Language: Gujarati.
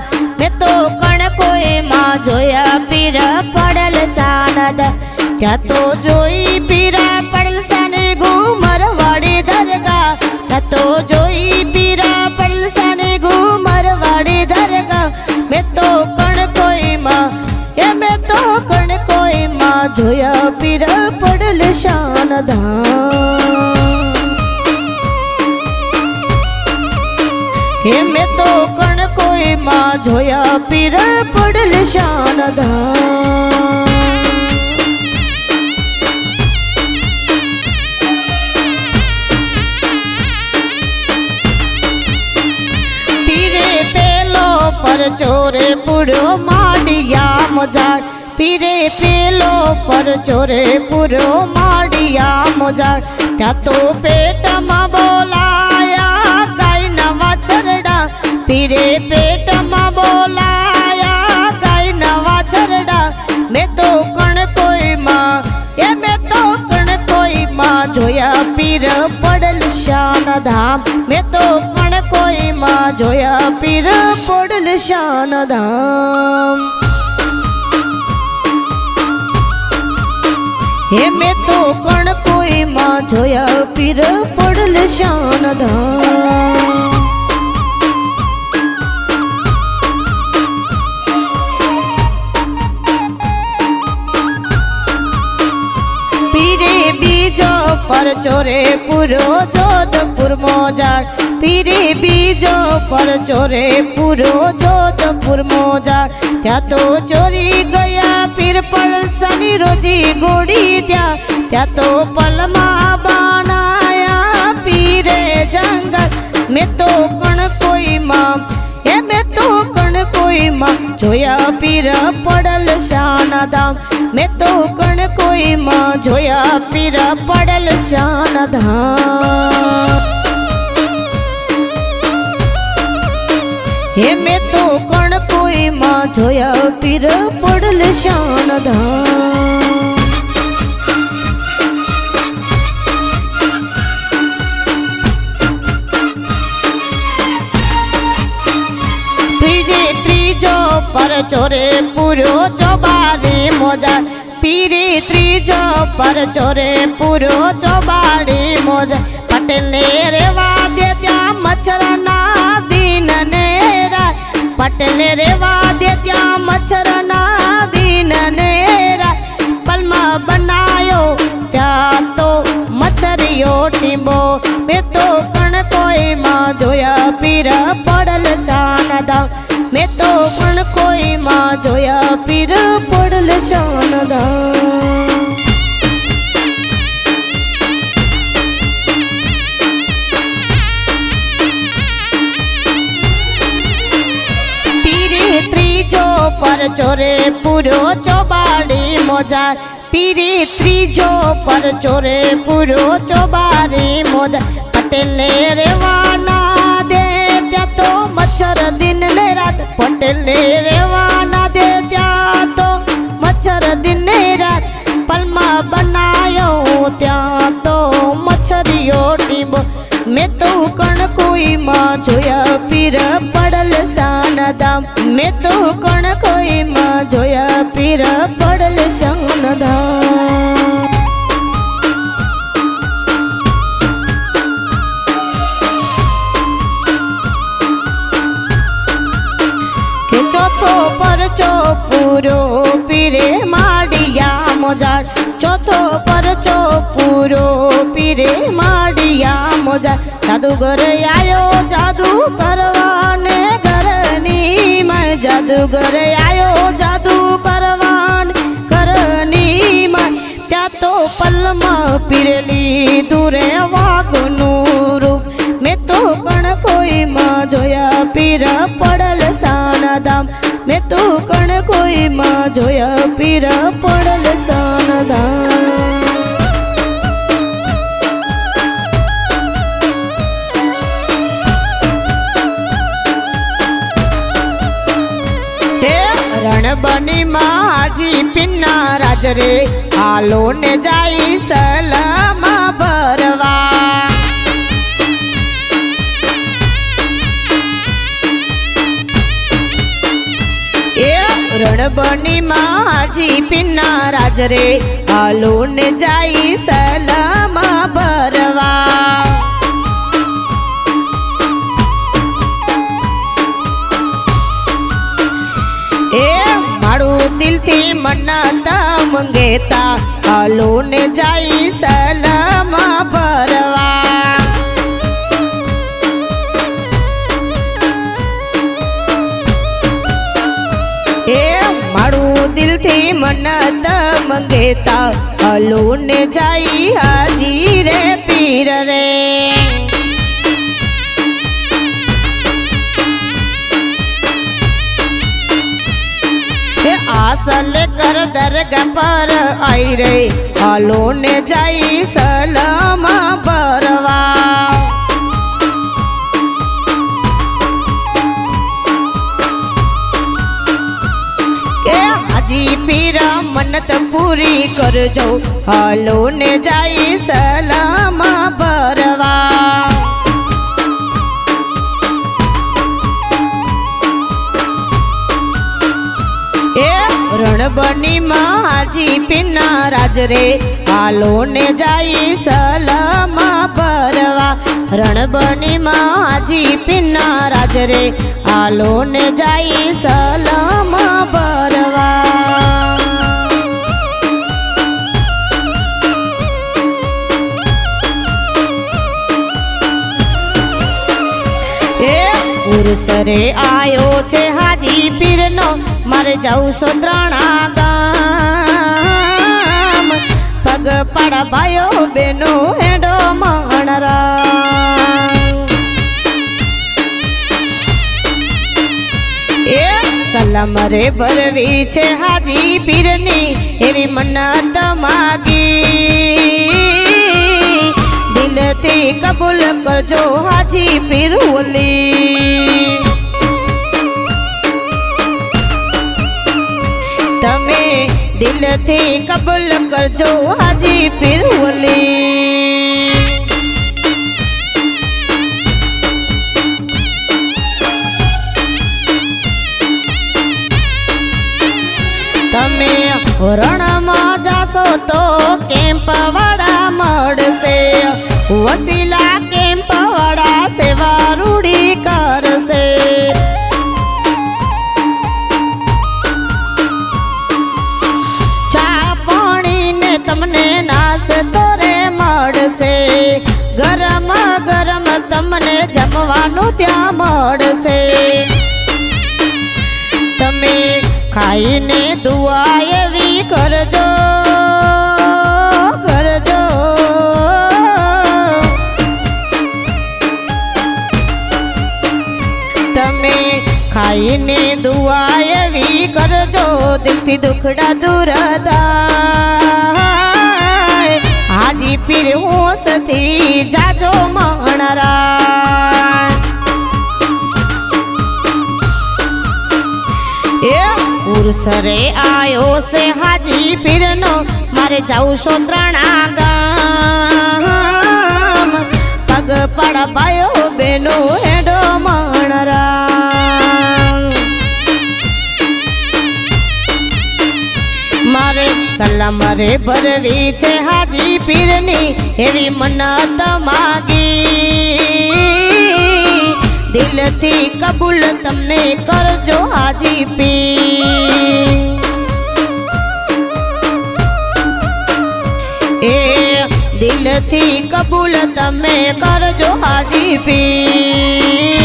સાનદા મેં તો કણકોઈમાં જોયા પીરા પડેલ સાનદ. ત્યાં તો જોઈ પીરા પડેલ સાને ઘુમર વાડી દરગા ત્યાં તો જોઈ પીરા પડેલ સાને ઘુમર વાડી દરગા મેં તો કણકોઈમાં એ મેં તો કણકોઈમાં જોયા પીરા પડેલ શાનદા હે મેં કોઈમાં જોયા પીર પડલ શાનદા પીરે પેલો પર ચોરે પૂરો માડિયા મજાર પીરે પેલો પર ચોરે પૂરો માડિયા મજાર ત્યાં તો પેટમાં બોલાયા કઈ નવા ચરડા. પીરે પેટમાં શાન ધામ મેં તો કણ કોઈમાં જોયા પીર પોડલ શાન ધામ હે, મેં તો કણ કોઈમાં જોયા પીર પોડલ શાન ધામ પીરે બીજો પર ચોરે પૂરો જોધપુર મોજાર પીરે બીજો પર ચોરે પૂરો જોધપુર મોજાર ત્યાં તો ચોરી ગયા પીર પળસાની રોજી ગોડી ત્યાં ત્યાં તો પલમાં બાણાયા પીરે જંગલ મેં તો કણ કોઈમાં હે મેં તો કણ કોઈમાં જોયા પીર પડલ શાનદામ મેં તો કણ કોઈમાં જોયા પીર પડલ શાનદામ હે મેં તો કણ કોઈમાં જોયા પીર પડલ શાન પીરે ત્રીજો પર ચોરે પૂરો ચોબાડી મોજા. પીરે ત્રીજો પર ચોરે પૂરો ચોબાડી મોજા. પટેલને રેવા દે ત્યાં મચ્છર ના ને પટેલને રેવા દે ત્યાં મચ્છરના દિન ને પલમાં બનાયો ત્યાં તો મચ્છરીઓ ટીંબો. મેં તો કણ કોઈમાં જોયા પીર પૂરો ચોબાડી મોજા પીરી ત્રીજો પર ચોરે પૂરો ચોબાડી મોજા પટેલ રેવાના દે ત્યાં તો મચ્છર દિન ને રાત પટેલ રેવાના દે ત્યાં તો મચ્છર દિન ને રાત પલમા બનાયો ત્યાં તો મચ્છરીઓ ટીંબો મેં તો કણ કોઈમાં જોયા પીર પડલ શાનદામ મેં તો કણ કોઈમાં જોયા પીર પડલ કે ચોથો પરચો પૂરો પીરે માડિયા મોજાર. ચોથો પરચો પૂરો પીરે માડિયા મોજાર. જાદુગર આયો જાદુ ઘરની માં જાદુગર આયો જાદુ કરવાન કરની માં. ત્યાં તો પલમાં પીરેલી દૂરે વાઘનું રૂપ. મેં તો કણ કોઈમાં જોયા પીર પડલ સાનદામ મેં તો કણ કોઈમાં જોયા પીર માજી પિન્ના રાજ રે. હાલો ને જાય સલમા ભરવા. રણબની માજી પિન્ના રાજ રે. હાલો ને જાય સલમા ભરવા. દિલથી મનાતા મંગેતા. હાલો ને જાય સલામા ભરવા એ મારું દિલથી મન્નત મંગેતા. હાલો ને જાય હાજી રે પીર રે. એ આસલ કર દરગાહ પર આઈ રે. હાલો ને જઈ સલમ ભરવા. કે હાજી પીરા મન્નત પૂરી કરજો. હાલો ને જઈ સલામા પિન્ના રાજ રે. હાલો ને જાય સલામા ભરવા રણબણી માજી પિના પિન્ના રાજ રે. હાલો ને જાય સલામા ભરવા એ ઉરસરે આયો છે હાજી પીરનો. મારે જવું સોત્રણા ગામ પાડા ભાઈઓ, બેનો હેડો મણરા. એ સલામ રે ભરવી છે હાજી પીરની, એવી મન્નત માગી. દિલથી કબૂલ કરજો હાજી પીર ઓલી દિલથી કબૂલ કરજો હાજી પીર ઓલી તમે રણમાં જાશો તો કેમ્પ વાળા મળશે? વસીલા જમવાનું ત્યાં મળશે. તમે ખાઈને દુઆ એવી કરજો કરજો. તમે ખાઈને દુઆ એવી કરજો, દિલથી દુખડા દૂર હાજી પીર હોંશથી જાજો મણરા ઉરસરે આયો છે હાજી પીરનો. મારે જાઉં સોત્રણા ગામ પગ પડ પાયો બેનો હેડો મણરા મારે સલામ રે ભરવી છે હાજી પીરની. એવી મન્નત માગી. દિલથી કબૂલ તમે કરજો હાજી પી એ દિલથી કબૂલ તમે કરજો હાજી પીર